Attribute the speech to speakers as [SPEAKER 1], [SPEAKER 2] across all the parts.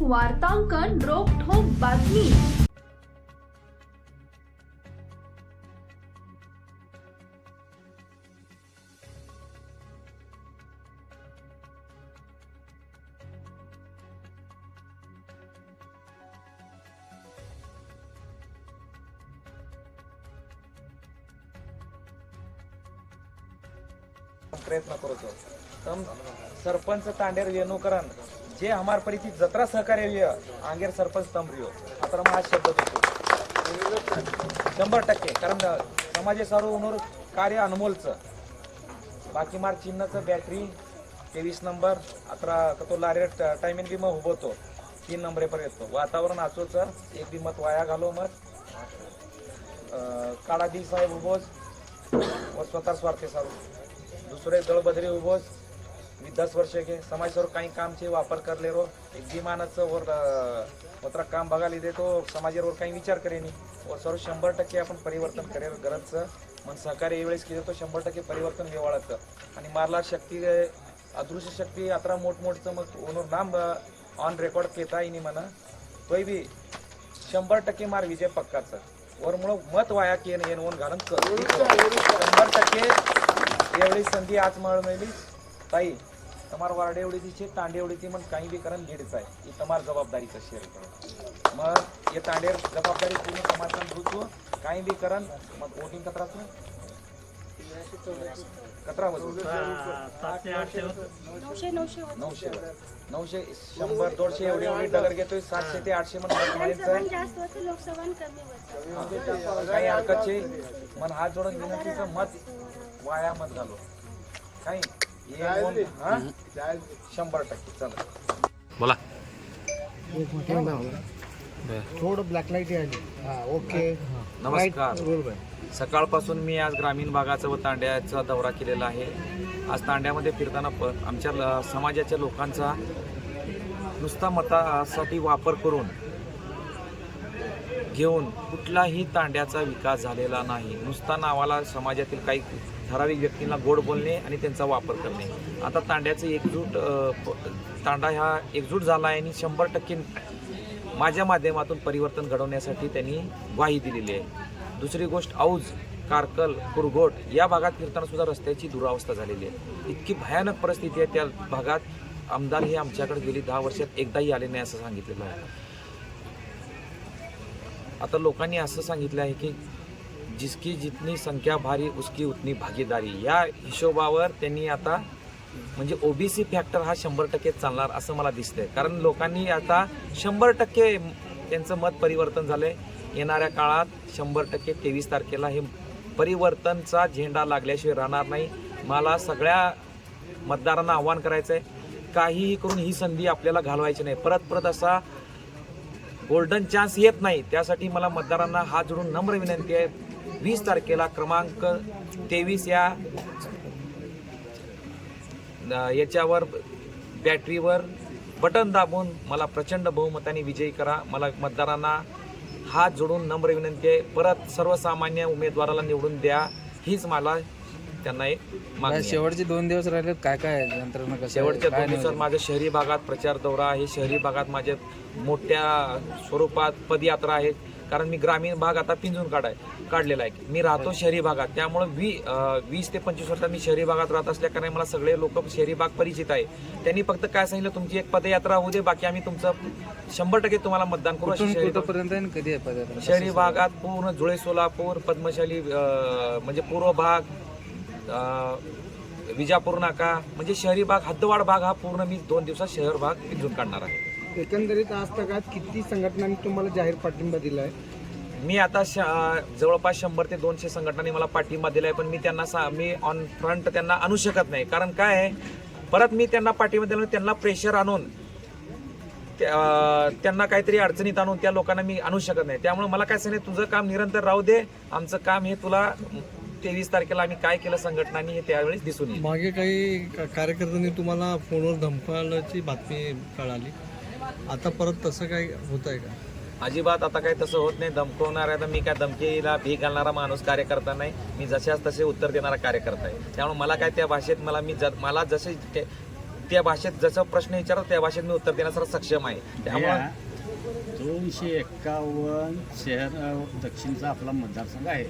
[SPEAKER 1] वार्तांकन रोखोक बातमी.
[SPEAKER 2] प्रयत्न करतो सरपंच तांडेर रेणुकरण जे हमार परी जत्रा सहकार्य हुई आंगेर सरपंच तम रियो. आता हा शब्द देतो. शंभर टक्के कारण समाजे सर्व उनोर कार्य अनमोलचं. बाकी मार चिन्हचं बॅटरी तेवीस नंबर आता तो लारे टायमिंग बी मग उभवतो तीन नंबरे पर येतो वातावरण आचोचं एक बी मत वाया घालो मत. अं, काळा साहेब उभोज व स्वतः स्वार्थी साहेब दुसरे दळबदरी उभोज मी दस वर्ष के समाज सर काही काम चे वापर करले रो. एक विमानाचं वर पत्र काम बघायला देतो. समाजावर काही विचार करेनी व सर्व शंभर टक्के आपण परिवर्तन करेल गरजचं मग सहकार्य वेळेस केलं तो शंभर टक्के परिवर्तन व्यवहाराचं आणि मारला शक्ती अदृश्य शक्ती अत्रा मोठमोठचं मग ओनर नाम ऑन रेकॉर्ड केता येईनी म्हणा. तोय बी शंभर टक्के मार विजय पक्काचं. वरमुळं मत वाया केन येन ओन घालून शंभर टक्के एवढी संधी आज मिळवली ताई तमार वारडे एवढी दिसे तांडे एवढी ती मग काही बी करन घेडच आहे. ही तमार जबाबदारी कशी आहे मग ये तांडे जबाबदारी पूर्ण समाधान धुतो काही बी करण मग वोटिंग कत्राच कत्रा वजू
[SPEAKER 3] नऊशे नऊशे
[SPEAKER 2] शंभर दोनशे एवढे एवढे डगर घेतोय सातशे ते आठशे काही हरकतचे मग हात जोडून घेण्याचं मत वाया मत घालो काही शंभर टक्के चला
[SPEAKER 4] बोला.
[SPEAKER 5] थोडं ब्लॅक लाइट आली हा ओके
[SPEAKER 2] नमस्कार.
[SPEAKER 5] बरोबर
[SPEAKER 2] सकाळपासून मी आज ग्रामीण भागाचा व तांड्याचा दौरा केलेला आहे. आज तांड्यामध्ये फिरताना प आमच्या ल- समाजाच्या लोकांचा नुसता मतासाठी वापर करून घेऊन कुठलाही तांड्याचा विकास झालेला नाही. नुसता नावाला समाजातील काही ठराविक व्यक्तींना गोड बोलणे आणि त्यांचा वापर करणे. आता तांड्याचं एकजूट तांडा ह्या एकजूट झाला आहे आणि शंभर टक्के माझ्या माध्यमातून परिवर्तन घडवण्यासाठी त्यांनी ग्वाही दिलेली आहे. दुसरी गोष्ट औज कारकल कुरघोट या भागात फिरतानासुद्धा रस्त्याची दुरावस्था झालेली आहे. इतकी भयानक परिस्थिती आहे त्या भागात. आमदार हे आमच्याकडे गेली दहा वर्षात एकदाही आले नाही असं सांगितलेलं आहे. आता लोकांनी असं सांगितलं आहे की जिसकी जितनी संख्या भारी उसकी उतनी भागीदारी. या हिशोबावर त्यांनी आता म्हणजे ओबीसी फॅक्टर हा शंभर टक्के चालणार असं मला दिसतंय. कारण लोकांनी आता शंभर टक्के त्यांचं मत परिवर्तन झालं आहे येणाऱ्या काळात शंभर टक्के तेवीस तारखेला हे परिवर्तनचा झेंडा लागल्याशिवाय राहणार नाही. मला सगळ्या मतदारांना आव्हान करायचं आहे काहीही करून ही संधी आपल्याला घालवायची नाही. परत परत असा गोल्डन चान्स येत नाही. त्यासाठी मला मतदारांना हात जोडून नम्र विनंती आहे. वीस तारखेला क्रमांक तेवीस या याच्यावर बॅटरीवर बटन दाबून मला प्रचंड बहुमताने विजयी करा. मला मतदारांना हात जोडून नम्र विनंती आहे. परत सर्वसामान्य उमेदवाराला निवडून द्या. हीच मला त्यांना एक मागणी आहे.
[SPEAKER 6] शेवटचे दोन दिवस राहिले काय काय यंत्रणा कसं आहे?
[SPEAKER 2] शेवटच्या दोन दिवसात? माझ्या शहरी भागात प्रचार दौरा आहे. शहरी भागात माझे मोठ्या स्वरूपात पदयात्रा आहेत कारण मी ग्रामीण भाग आता पिंजून काढाय काढलेला आहे. मी राहतो शहरी भागात. त्यामुळे वी अं, वीस ते पंचवीस वर्षात मी शहरी भागात राहत असल्या कारण मला सगळे लोक शहरी भाग परिचित आहे. त्यांनी फक्त काय सांगितलं? तुमची एक पदयात्रा होऊ दे बाकी आम्ही तुमचं शंभर टक्के तुम्हाला मतदान करू. अशी
[SPEAKER 6] कुठून
[SPEAKER 2] शहरी
[SPEAKER 6] कुठपर्यंत आहे आणि कधी आहे पदयात्रा?
[SPEAKER 2] शहरी भागात पूर्ण जुळे सोलापूर पद्मशाली अं, म्हणजे पूर्व भाग विजापूर नाका म्हणजे शहरी भाग हद्दवाड भाग हा पूर्ण मी दोन दिवसात शहर भाग पिंजून काढणार आहे.
[SPEAKER 5] एकंदरीत आज तगात किती संघटनांनी तुम्हाला जाहीर पाठिंबा दिला आहे
[SPEAKER 2] मी आता श जवळपास शंभर ते दोनशे संघटनांनी मला पाठिंबा दिला आहे पण मी त्यांना सा मी ऑन फ्रंट त्यांना आणू शकत नाही. कारण काय आहे परत मी त्यांना पाठिंबा दिला त्यांना प्रेशर आणून त्यांना काहीतरी अडचणीत आणून त्या लोकांना मी आणू शकत नाही. त्यामुळे मला काय सांगितलं तुझं काम निरंतर राहू दे. आमचं काम हे तुला तेवीस तारखेला आम्ही काय केलं संघटनांनी हे त्यावेळेस दिसून येईल.
[SPEAKER 7] मागे काही का- कार्यकर्त्यांनी तुम्हाला फोनवर धमकावल्याची बातमी कळाली. आता परत तसं काही होत आहे का?
[SPEAKER 2] अजिबात आता काही तसं होत नाही. धमकवणार आहे तर मी काय धमकीला भीक घालणारा माणूस कार्यकर्ता नाही. मी जशाच तसे उत्तर देणारा कार्यकर्ता आहे. त्यामुळे मला काय त्या भाषेत मला मी ज मला जसे त्या भाषेत जसं प्रश्न विचारतो त्या भाषेत मी उत्तर देण्यासाठी सक्षम आहे. त्यामुळे
[SPEAKER 4] दोनशे एक्कावन्न शहर दक्षिणचा आपला मतदारसंघ आहे.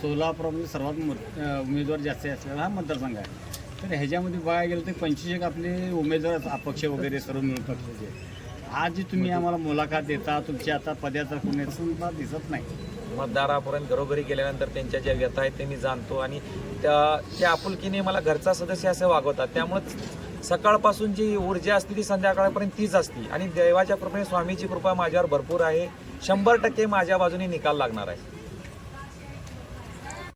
[SPEAKER 4] सोलापूरमध्ये सर्वात मोठ- अ, उमेदवार जास्त असलेला हा मतदारसंघ आहे. तर ह्याच्यामध्ये बघायला गेलं तर पंचवीस एक आपले उमेदवार अपक्ष वगैरे सर्व मिळून पक्षाचे आज जी तुम्ही आम्हाला मुलाखत देता तुमची आता पदयात्रा कोणी सुद्धा दिसत नाही.
[SPEAKER 2] मतदारापर्यंत घरोघरी गेल्यानंतर त्यांच्या ज्या व्यथा आहेत ते मी जाणतो. आणि त्या त्या आपुलकीने मला घरचा सदस्य असे वागवतात. त्यामुळे सकाळपासून जी ऊर्जा असते ती संध्याकाळपर्यंत तीच असते. आणि देवाच्या कृपेने स्वामीची कृपा माझ्यावर भरपूर आहे. शंभर टक्के माझ्या बाजूने निकाल लागणार आहे.